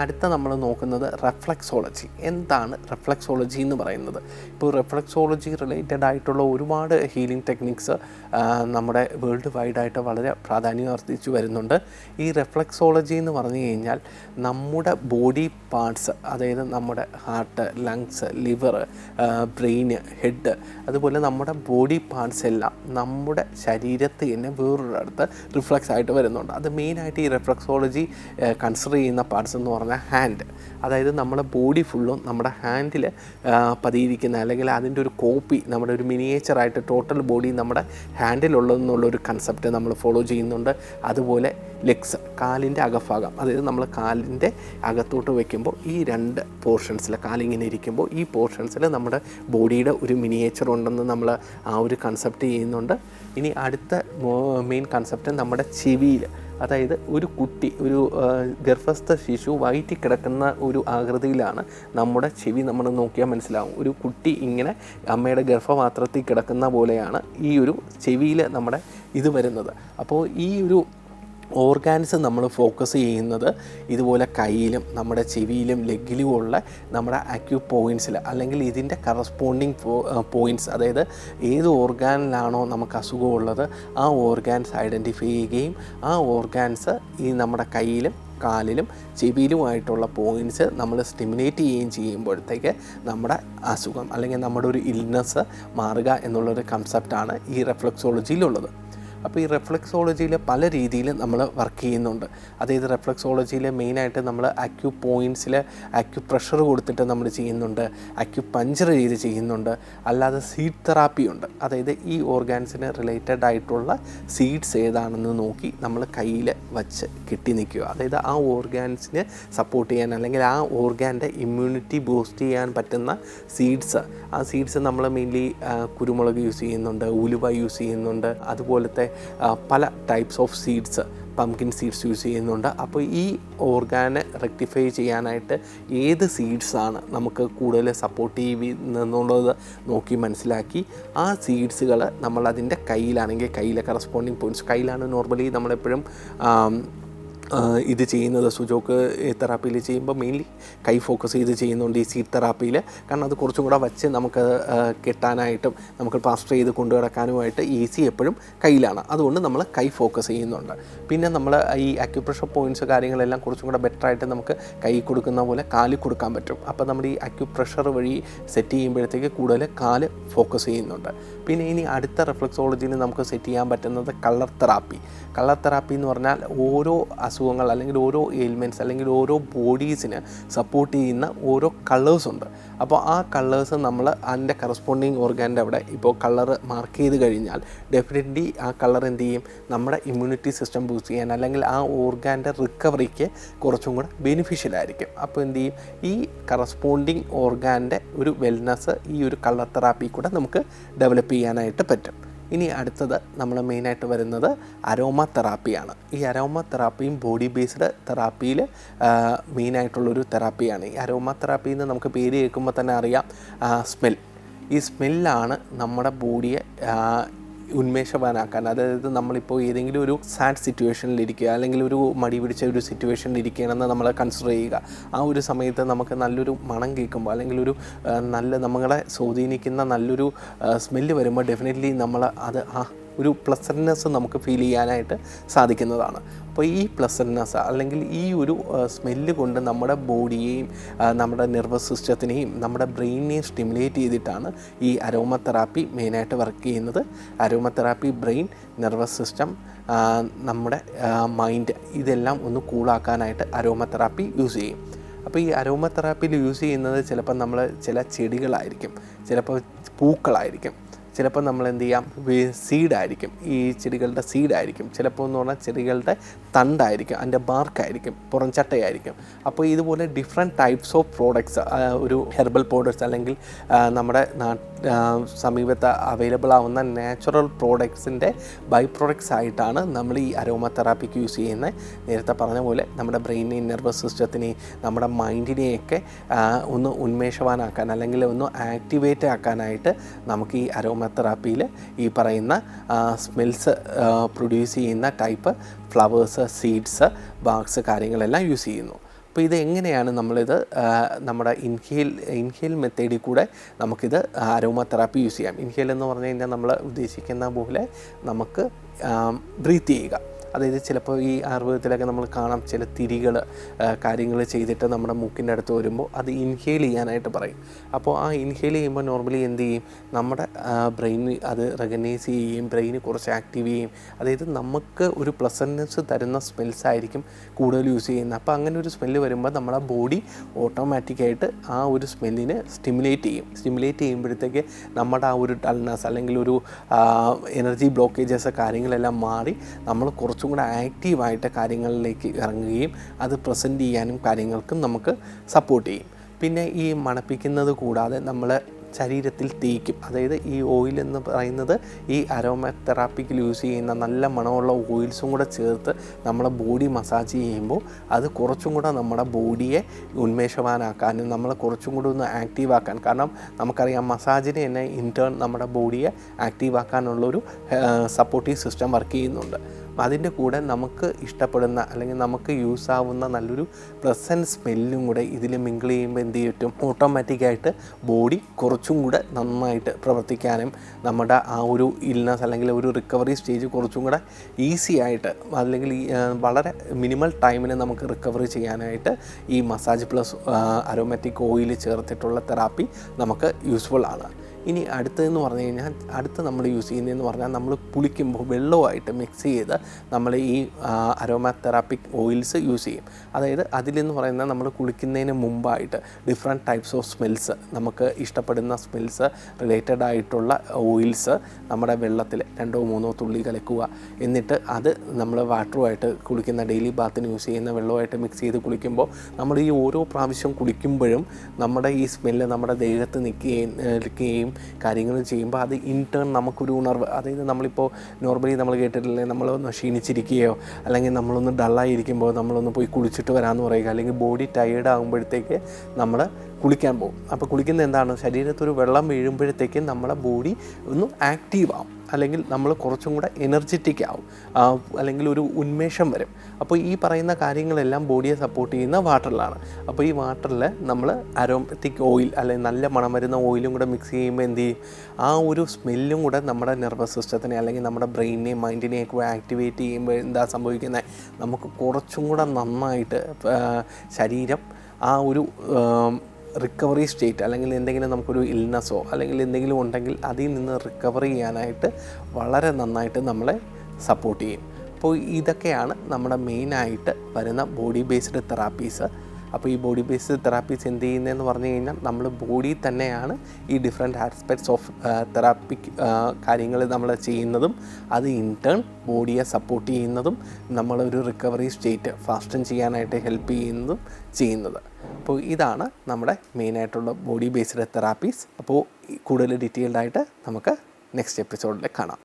അടുത്ത നമ്മൾ നോക്കുന്നത് റെഫ്ലക്സോളജി എന്താണ് റെഫ്ലക്സോളജി എന്ന് പറയുന്നത്? ഇപ്പോൾ റെഫ്ലക്സോളജി റിലേറ്റഡ് ആയിട്ടുള്ള ഒരുപാട് ഹീലിംഗ് ടെക്നിക്സ് നമ്മുടെ വേൾഡ് വൈഡായിട്ട് വളരെ പ്രാധാന്യം അർപ്പിച്ചു വരുന്നുണ്ട്. ഈ റെഫ്ലക്സോളജി എന്ന് പറഞ്ഞു കഴിഞ്ഞാൽ നമ്മുടെ ബോഡി പാർട്സ് അതായത് നമ്മുടെ heart lungs liver brain head അതുപോലെ നമ്മുടെ ബോഡി പാർട്സ് എല്ലാം നമ്മുടെ ശരീരത്തിൽ തന്നെ വേറൊരിടത്ത് റിഫ്ലക്സ് ആയിട്ട് വരുന്നുണ്ട്. അത് മെയിനായിട്ട് ഈ റെഫ്ലക്സോളജി കൺസിഡർ ചെയ്യുന്ന പാർട്സ് എന്ന് പറഞ്ഞാൽ ഹാൻഡ് അതായത് നമ്മുടെ ബോഡി ഫുള്ളും നമ്മുടെ ഹാൻഡിൽ പതിയിരിക്കുന്ന അല്ലെങ്കിൽ അതിന്റെ ഒരു കോപ്പി നമ്മുടെ ഒരു മിനിയേച്ചറായിട്ട് ടോട്ടൽ ബോഡി നമ്മുടെ ഹാൻഡിലുള്ളതെന്നുള്ളൊരു കൺസെപ്റ്റ് നമ്മൾ ഫോളോ ചെയ്യുന്നുണ്ട്. അതുപോലെ ലെഗ്സ് കാലിന്റെ അകഭാഗം. അതായത് നമ്മൾ കാലിന്റെ അകത്തോട്ട് വയ്ക്കുമ്പോൾ ഈ രണ്ട് പോർഷൻസിൽ കാലിങ്ങനെ ഇരിക്കുമ്പോൾ ഈ പോർഷൻസിൽ നമ്മുടെ ബോഡിയുടെ ഒരു മിനിയേച്ചർ ഉണ്ടെന്ന് നമ്മൾ ആ ഒരു കൺസെപ്റ്റ് ചെയ്യുന്നുണ്ട്. ഇനി അടുത്ത മെയിൻ കൺസെപ്റ്റ് നമ്മുടെ ചെവിയിൽ അതായത് ഒരു കുട്ടി ഒരു ഗർഭസ്ഥ ശിശു വയറ്റി കിടക്കുന്ന ഒരു ആകൃതിയിലാണ് നമ്മുടെ ചെവി നമ്മൾ നോക്കിയാൽ മനസ്സിലാവും. ഒരു കുട്ടി ഇങ്ങനെ അമ്മയുടെ ഗർഭപാത്രത്തിൽ കിടക്കുന്ന പോലെയാണ് ഈ ഒരു ചെവിയിൽ നമ്മുടെ ഇത് വരുന്നത്. അപ്പോൾ ഈ ഒരു ഓർഗാൻസ് നമ്മൾ ഫോക്കസ് ചെയ്യുന്നത് ഇതുപോലെ കയ്യിലും നമ്മുടെ ചെവിയിലും ലെഗിലും ഉള്ള നമ്മുടെ അക്യൂ പോയിന്റ്സിൽ അല്ലെങ്കിൽ ഇതിന്റെ കറസ്പോണ്ടിങ് പോയിന്റ്സ് അതായത് ഏത് ഓർഗാനിലാണോ നമുക്ക് അസുഖമുള്ളത് ആ ഓർഗാൻസ് ഐഡന്റിഫൈ ചെയ്യുകയും ആ ഓർഗാൻസ് ഈ നമ്മുടെ കയ്യിലും കാലിലും ചെവിയിലുമായിട്ടുള്ള പോയിന്റ്സ് നമ്മൾ സ്റ്റിമുലേറ്റ് ചെയ്യുകയും ചെയ്യുമ്പോഴത്തേക്ക് നമ്മുടെ അസുഖം അല്ലെങ്കിൽ നമ്മുടെ ഒരു ഇൽനെസ് മാറുക എന്നുള്ളൊരു കൺസെപ്റ്റാണ് ഈ റെഫ്ലക്സോളജിയിലുള്ളത് അപ്പോൾ ഈ റെഫ്ലക്സോളജിയിൽ പല രീതിയിൽ നമ്മൾ വർക്ക് ചെയ്യുന്നുണ്ട്. അതായത് റെഫ്ലക്സോളജിയിൽ മെയിനായിട്ട് നമ്മൾ അക്യു പോയിന്റ്സിൽ അക്യു പ്രഷർ കൊടുത്തിട്ട് നമ്മൾ ചെയ്യുന്നുണ്ട്. അക്യു പഞ്ചർ ചെയ്ത് ചെയ്യുന്നുണ്ട്. അല്ലാതെ സീഡ് തെറാപ്പി ഉണ്ട്. അതായത് ഈ ഓർഗാൻസിന് റിലേറ്റഡ് ആയിട്ടുള്ള സീഡ്സ് ഏതാണെന്ന് നോക്കി നമ്മൾ കയ്യിൽ വച്ച് കെട്ടി നിൽക്കുക. അതായത് ആ ഓർഗാൻസിന് സപ്പോർട്ട് ചെയ്യാൻ അല്ലെങ്കിൽ ആ ഓർഗാന്റെ ഇമ്മ്യൂണിറ്റി ബൂസ്റ്റ് ചെയ്യാൻ പറ്റുന്ന സീഡ്സ് ആ സീഡ്സ് നമ്മൾ മെയിൻലി കുരുമുളക് യൂസ് ചെയ്യുന്നുണ്ട് ഉലുവ യൂസ് ചെയ്യുന്നുണ്ട്. അതുപോലത്തെ പല types of seeds pumpkin seeds use ചെയ്യുന്നുണ്ട്. അപ്പോൾ ഈ ഓർഗാനെ റെക്ടിഫൈ ചെയ്യാനായിട്ട് ഏത് സീഡ്സാണ് നമുക്ക് കൂടുതൽ സപ്പോർട്ടീവ് എന്നുള്ളത് നോക്കി മനസ്സിലാക്കി. ആ സീഡ്സുകൾ നമ്മൾ അതിന്റെ കയ്യിലാണെങ്കിൽ കയ്യിലെ കറസ്പോണ്ടിങ് പോയിന്റ്സ് കയ്യിലാണ് നോർമലി നമ്മളെപ്പോഴും ഇത് ചെയ്യുന്നത് സുജോക്ക് തെറാപ്പിയിൽ ചെയ്യുമ്പോൾ മെയിൻലി കൈ ഫോക്കസ് ചെയ്ത് ചെയ്യുന്നുണ്ട് ഈ സീറ്റ് തെറാപ്പിയിൽ. കാരണം അത് കുറച്ചും കൂടെ വച്ച് നമുക്ക് കിട്ടാനായിട്ടും നമുക്ക് പാസ്റ്റർ ചെയ്ത് കൊണ്ടു കിടക്കാനുമായിട്ട് ഈസി എപ്പോഴും കയ്യിലാണ്. അതുകൊണ്ട് നമ്മൾ കൈ ഫോക്കസ് ചെയ്യുന്നുണ്ട്. പിന്നെ നമ്മൾ ഈ അക്യുപ്രഷർ പോയിന്റ്സ് കാര്യങ്ങളെല്ലാം കുറച്ചും കൂടെ ബെറ്റർ ആയിട്ട് നമുക്ക് കൈ കൊടുക്കുന്ന പോലെ കാലിൽ കൊടുക്കാൻ പറ്റും. അപ്പോൾ നമ്മുടെ ഈ അക്യുപ്രഷർ വഴി സെറ്റ് ചെയ്യുമ്പോഴത്തേക്ക് കൂടുതൽ കാൽ ഫോക്കസ് ചെയ്യുന്നുണ്ട്. പിന്നെ ഇനി അടുത്ത റിഫ്ലക്സോളജിയിൽ നമുക്ക് സെറ്റ് ചെയ്യാൻ പറ്റുന്നത് കളർ തെറാപ്പി കളർ തെറാപ്പി എന്ന് പറഞ്ഞാൽ ഓരോ അസുഖങ്ങൾ അല്ലെങ്കിൽ ഓരോ എയിൽമെന്റ്സ് അല്ലെങ്കിൽ ഓരോ ബോഡീസിന് സപ്പോർട്ട് ചെയ്യുന്ന ഓരോ കളേഴ്സ് ഉണ്ട്. അപ്പോൾ ആ കളേഴ്സ് നമ്മൾ അതിന്റെ കറസ്പോണ്ടിങ് ഓർഗാന്റെ അവിടെ ഇപ്പോൾ കളർ മാർക്ക് ചെയ്ത് കഴിഞ്ഞാൽ ഡെഫിനറ്റ്ലി ആ കളർ എന്ത് ചെയ്യും? നമ്മുടെ ഇമ്മ്യൂണിറ്റി സിസ്റ്റം ബൂസ്റ്റ് ചെയ്യാൻ അല്ലെങ്കിൽ ആ ഓർഗാന്റെ റിക്കവറിക്ക് കുറച്ചും കൂടെ ബെനിഫിഷ്യൽ ആയിരിക്കും. അപ്പോൾ എന്ത് ചെയ്യും? ഈ കറസ്പോണ്ടിങ് ഓർഗാന്റെ ഒരു വെൽനെസ് ഈ ഒരു കളർ തെറാപ്പി കൂടെ നമുക്ക് ഡെവലപ്പ് ചെയ്യാനായിട്ട് പറ്റും. ഇനി അടുത്തത് നമ്മൾ മെയിനായിട്ട് വരുന്നത് അരോമ തെറാപ്പിയാണ് ഈ അരോമ തെറാപ്പിയും ബോഡി ബേസ്ഡ് തെറാപ്പിയിൽ മെയിനായിട്ടുള്ളൊരു തെറാപ്പിയാണ് ഈ അരോമ തെറാപ്പി എന്ന് നമുക്ക് പേര് കേൾക്കുമ്പോൾ തന്നെ അറിയാം സ്മെൽ ഈ സ്മെല്ലാണ് നമ്മുടെ ബോഡിയെ ഉന്മേഷവാനാക്കാൻ. അതായത് നമ്മളിപ്പോൾ ഏതെങ്കിലും ഒരു സാഡ് സിറ്റുവേഷനിൽ ഇരിക്കുക അല്ലെങ്കിൽ ഒരു മടി പിടിച്ച ഒരു സിറ്റുവേഷനിൽ ഇരിക്കുകയാണെന്ന് നമ്മൾ കൺസിഡർ ചെയ്യുക. ആ ഒരു സമയത്ത് നമുക്ക് നല്ലൊരു മണം കേൾക്കുമ്പോൾ അല്ലെങ്കിൽ ഒരു നല്ല നമ്മളെ സ്വാധീനിക്കുന്ന നല്ലൊരു സ്മെല്ല് വരുമ്പോൾ ഡെഫിനറ്റ്ലി നമ്മൾ അത് ആ ഒരു പ്ലസൻനെസ് നമുക്ക് ഫീൽ ചെയ്യാനായിട്ട് സാധിക്കുന്നതാണ്. അപ്പോൾ ഈ പ്ലസൻനെസ് അല്ലെങ്കിൽ ഈ ഒരു സ്മെല്ല് കൊണ്ട് നമ്മുടെ ബോഡിയെയും നമ്മുടെ നെർവസ് സിസ്റ്റത്തിനെയും നമ്മുടെ ബ്രെയിനിനെയും സ്റ്റിമുലേറ്റ് ചെയ്തിട്ടാണ് ഈ അരോമ തെറാപ്പി മെയിനായിട്ട് വർക്ക് ചെയ്യുന്നത്. Aroma therapy brain nervous system നമ്മുടെ മൈൻഡ് ഇതെല്ലാം ഒന്ന് കൂളാക്കാനായിട്ട് അരോമ തെറാപ്പി യൂസ് ചെയ്യും. അപ്പോൾ ഈ അരോമ തെറാപ്പിയിൽ യൂസ് ചെയ്യുന്നത് ചിലപ്പോൾ നമ്മൾ ചില ചെടികളായിരിക്കും ചിലപ്പോൾ പൂക്കളായിരിക്കും. ചിലപ്പോൾ നമ്മൾ എന്ത് ചെയ്യാം സീഡായിരിക്കും ഈ ചെടികളുടെ സീഡായിരിക്കും ചിലപ്പോൾ എന്ന് പറഞ്ഞാൽ ചെടികളുടെ തണ്ടായിരിക്കും അതിന്റെ ബാർക്കായിരിക്കും പുറംചട്ടയായിരിക്കും അപ്പോൾ ഇതുപോലെ ഡിഫറെന്റ് ടൈപ്സ് ഓഫ് പ്രോഡക്ട്സ് ഒരു ഹെർബൽ പ്രോഡക്ട്സ് അല്ലെങ്കിൽ നമ്മുടെ സമീപത്ത് അവൈലബിൾ ആവുന്ന നാച്ചുറൽ പ്രോഡക്ട്സിന്റെ ബൈ പ്രോഡക്ട്സ് ആയിട്ടാണ് നമ്മൾ ഈ അരോമ തെറാപ്പിക്ക് യൂസ് ചെയ്യുന്നത് നേരത്തെ പറഞ്ഞ പോലെ നമ്മുടെ ബ്രെയിനെയും നെർവസ് സിസ്റ്റത്തിനെയും നമ്മുടെ മൈൻഡിനെയൊക്കെ ഒന്ന് ഉന്മേഷവാനാക്കാൻ അല്ലെങ്കിൽ ഒന്ന് ആക്ടിവേറ്റ് ആക്കാനായിട്ട് നമുക്ക് ഈ അരോമ തെറാപ്പിയിൽ ഈ പറയുന്ന സ്മെൽസ് പ്രൊഡ്യൂസ് ചെയ്യുന്ന ടൈപ്പ് ഫ്ലവേഴ്സ് സീഡ്സ് ബാഗ്സ് കാര്യങ്ങളെല്ലാം യൂസ് ചെയ്യുന്നു. അപ്പോൾ ഇത് എങ്ങനെയാണ് നമ്മളിത് നമ്മുടെ ഇൻഹെയിൽ ഇൻഹെയിൽ മെത്തേഡിൽ കൂടെ നമുക്കിത് അരോമ തെറാപ്പി യൂസ് ചെയ്യാം. ഇൻഹെയിൽ എന്ന് പറഞ്ഞു കഴിഞ്ഞാൽ നമ്മൾ ഉദ്ദേശിക്കുന്ന പോലെ നമുക്ക് ബ്രീത്ത് ചെയ്യുക. അതായത് ചിലപ്പോൾ ഈ ആയുർവേദത്തിലൊക്കെ നമ്മൾ കാണാം ചില തിരികൾ കാര്യങ്ങൾ ചെയ്തിട്ട് നമ്മുടെ മൂക്കിന്റെ അടുത്ത് വരുമ്പോൾ അത് ഇൻഹേൽ ചെയ്യാനായിട്ട് പറയും. അപ്പോൾ ആ ഇൻഹേൽ ചെയ്യുമ്പോൾ നോർമലി എന്ത് ചെയ്യും? നമ്മുടെ ബ്രെയിൻ അത് റെക്കഗ്നൈസ് ചെയ്യുകയും ബ്രെയിന് കുറച്ച് ആക്റ്റീവ് ചെയ്യും അതായത് നമുക്ക് ഒരു പ്ലസൻസ് തരുന്ന സ്മെൽസ് ആയിരിക്കും കൂടുതൽ യൂസ് ചെയ്യുന്നത്. അപ്പോൾ അങ്ങനെ ഒരു സ്മെല്ല് വരുമ്പോൾ നമ്മുടെ ബോഡി ഓട്ടോമാറ്റിക്കായിട്ട് ആ ഒരു സ്മെല്ലിനെ സ്റ്റിമുലേറ്റ് ചെയ്യും. സ്റ്റിമുലേറ്റ് ചെയ്യുമ്പോഴത്തേക്ക് നമ്മുടെ ആ ഒരു ഡൾനെസ് അല്ലെങ്കിൽ ഒരു എനർജി ബ്ലോക്കേജസ് കാര്യങ്ങളെല്ലാം മാറി നമ്മൾ കുറച്ചും കൂടെ ആക്റ്റീവായിട്ട് കാര്യങ്ങളിലേക്ക് ഇറങ്ങുകയും അത് പ്രസന്റ് ചെയ്യാനും കാര്യങ്ങൾക്കും നമുക്ക് സപ്പോർട്ട് ചെയ്യും. പിന്നെ ഈ മണപ്പിക്കുന്നത് കൂടാതെ നമ്മൾ ശരീരത്തിൽ തേക്കും. അതായത് ഈ ഓയിൽ എന്ന് പറയുന്നത് ഈ അരോമ തെറാപ്പിക്കിൽ യൂസ് ചെയ്യുന്ന നല്ല മണമുള്ള ഓയിൽസും കൂടെ ചേർത്ത് നമ്മളെ ബോഡി മസാജ് ചെയ്യുമ്പോൾ അത് കുറച്ചും കൂടെ നമ്മുടെ ബോഡിയെ ഉന്മേഷവാനാക്കാനും നമ്മളെ കുറച്ചും കൂടെ ഒന്ന് ആക്റ്റീവാക്കാൻ കാരണം നമുക്കറിയാം മസാജിന് തന്നെ ഇന്റേൺ നമ്മുടെ ബോഡിയെ ആക്റ്റീവാക്കാനുള്ളൊരു സപ്പോർട്ടീവ് സിസ്റ്റം വർക്ക് ചെയ്യുന്നുണ്ട്. അതിന്റെ കൂടെ നമുക്ക് ഇഷ്ടപ്പെടുന്ന അല്ലെങ്കിൽ നമുക്ക് യൂസ് ആവുന്ന നല്ലൊരു പ്ലസന്റ് സ്മെല്ലും കൂടെ ഇതിൽ മിങ്കിൾ ചെയ്യുമ്പോൾ എന്ത് ചെയ്യും ഓട്ടോമാറ്റിക്കായിട്ട് ബോഡി കുറച്ചും കൂടെ നന്നായിട്ട് പ്രവർത്തിക്കാനും നമ്മുടെ ആ ഒരു ഇൽനസ് അല്ലെങ്കിൽ ഒരു റിക്കവറി സ്റ്റേജ് കുറച്ചും കൂടെ ഈസി ആയിട്ട് അല്ലെങ്കിൽ വളരെ മിനിമൽ ടൈമിന് നമുക്ക് റിക്കവറി ചെയ്യാനായിട്ട് ഈ മസാജ് പ്ലസ് അരോമാറ്റിക് ഓയിൽ ചേർത്തിട്ടുള്ള തെറാപ്പി നമുക്ക് യൂസ്ഫുൾ ആണ്. ഇനി അടുത്തതെന്ന് പറഞ്ഞു കഴിഞ്ഞാൽ അടുത്ത് നമ്മൾ യൂസ് ചെയ്യുന്നതെന്ന് പറഞ്ഞാൽ നമ്മൾ പുളിക്കുമ്പോൾ വെള്ളവുമായിട്ട് മിക്സ് ചെയ്ത് നമ്മൾ ഈ അരോമ തെറാപ്പിക് ഓയിൽസ് യൂസ് ചെയ്യും. അതായത് അതിലെന്ന് പറയുന്നത് നമ്മൾ കുളിക്കുന്നതിന് മുമ്പായിട്ട് ഡിഫറെന്റ് ടൈപ്സ് ഓഫ് സ്മെൽസ് നമുക്ക് ഇഷ്ടപ്പെടുന്ന സ്മെൽസ് റിലേറ്റഡ് ആയിട്ടുള്ള ഓയിൽസ് നമ്മുടെ വെള്ളത്തിൽ രണ്ടോ മൂന്നോ തുള്ളി കലക്കുക. എന്നിട്ട് അത് നമ്മൾ വാട്ടറുമായിട്ട് കുളിക്കുന്ന ഡെയിലി ബാത്തിന് യൂസ് ചെയ്യുന്ന വെള്ളമായിട്ട് മിക്സ് ചെയ്ത് കുളിക്കുമ്പോൾ നമ്മൾ ഈ ഓരോ പ്രാവശ്യം കുളിക്കുമ്പോഴും നമ്മുടെ ഈ സ്മെല്ല് നമ്മുടെ ദേഹത്ത് നിൽക്കുകയും നിൽക്കുകയും കാര്യങ്ങളും ചെയ്യുമ്പോൾ അത് ഇന്റേൺ നമുക്കൊരു ഉണർവ്. അതായത് നമ്മളിപ്പോൾ നോർമലി നമ്മൾ കേട്ടിട്ടില്ലേ നമ്മളൊന്ന് ക്ഷീണിച്ചിരിക്കുകയോ അല്ലെങ്കിൽ നമ്മളൊന്ന് ഡള്ളായിരിക്കുമ്പോൾ നമ്മളൊന്ന് പോയി കുളിച്ചിട്ട് വരാമെന്ന് പറയുക അല്ലെങ്കിൽ ബോഡി ടയേർഡ് ആകുമ്പോഴത്തേക്ക് നമ്മൾ കുളിക്കാൻ പോകും. അപ്പോൾ കുളിക്കുന്നത് എന്താണ്? ശരീരത്തൊരു വെള്ളം വീഴുമ്പോഴത്തേക്ക് നമ്മുടെ ബോഡി ഒന്ന് ആക്റ്റീവ് ആവും. അല്ലെങ്കിൽ നമ്മൾ കുറച്ചും കൂടെ എനർജറ്റിക് ആവും. അല്ലെങ്കിൽ ഒരു ഉന്മേഷം വരും. അപ്പോൾ ഈ പറയുന്ന കാര്യങ്ങളെല്ലാം ബോഡിയെ സപ്പോർട്ട് ചെയ്യുന്ന വാട്ടറിലാണ് അപ്പോൾ ഈ വാട്ടറിൽ നമ്മൾ അരോമറ്റിക് ഓയിൽ അല്ലെങ്കിൽ നല്ല മണം വരുന്ന ഓയിലും കൂടെ മിക്സ് ചെയ്യുമ്പോൾ എന്ത് ചെയ്യും? ആ ഒരു സ്മെല്ലും കൂടെ നമ്മുടെ നെർവസ് സിസ്റ്റത്തിനെ അല്ലെങ്കിൽ നമ്മുടെ ബ്രെയിനെയും മൈൻഡിനെയും ഒക്കെ ആക്ടിവേറ്റ് ചെയ്യുമ്പോൾ എന്താ സംഭവിക്കുന്നത് നമുക്ക് കുറച്ചും കൂടെ നന്നായിട്ട് ശരീരം ആ ഒരു റിക്കവറി സ്റ്റേറ്റ് അല്ലെങ്കിൽ എന്തെങ്കിലും നമുക്കൊരു ഇൽനെസ്സോ അല്ലെങ്കിൽ എന്തെങ്കിലും ഉണ്ടെങ്കിൽ അതിൽ നിന്ന് റിക്കവർ ചെയ്യാനായിട്ട് വളരെ നന്നായിട്ട് നമ്മളെ സപ്പോർട്ട് ചെയ്യും. അപ്പോൾ ഇതൊക്കെയാണ് നമ്മുടെ മെയിനായിട്ട് വരുന്ന ബോഡി ബേസ്ഡ് തെറാപ്പീസ് അപ്പോൾ ഈ ബോഡി ബേസ്ഡ് തെറാപ്പീസ് എന്ത് ചെയ്യുന്നതെന്ന് പറഞ്ഞു കഴിഞ്ഞാൽ നമ്മൾ ബോഡി തന്നെയാണ് ഈ ഡിഫറെന്റ് ആസ്പെക്ട്സ് ഓഫ് തെറാപ്പി കാര്യങ്ങൾ നമ്മൾ ചെയ്യുന്നതും അത് ഇന്റേൺ ബോഡിയെ സപ്പോർട്ട് ചെയ്യുന്നതും നമ്മളൊരു റിക്കവറി സ്റ്റേറ്റ് ഫാസ്റ്റൻ ചെയ്യാനായിട്ട് ഹെൽപ്പ് ചെയ്യുന്നതും ചെയ്യുന്നത്. അപ്പോൾ ഇതാണ് നമ്മുടെ മെയിനായിട്ടുള്ള ബോഡി ബേസ്ഡ് തെറാപ്പീസ്. അപ്പോൾ കൂടുതൽ ഡീറ്റെയിൽഡായിട്ട് നമുക്ക് നെക്സ്റ്റ് എപ്പിസോഡിൽ കാണാം.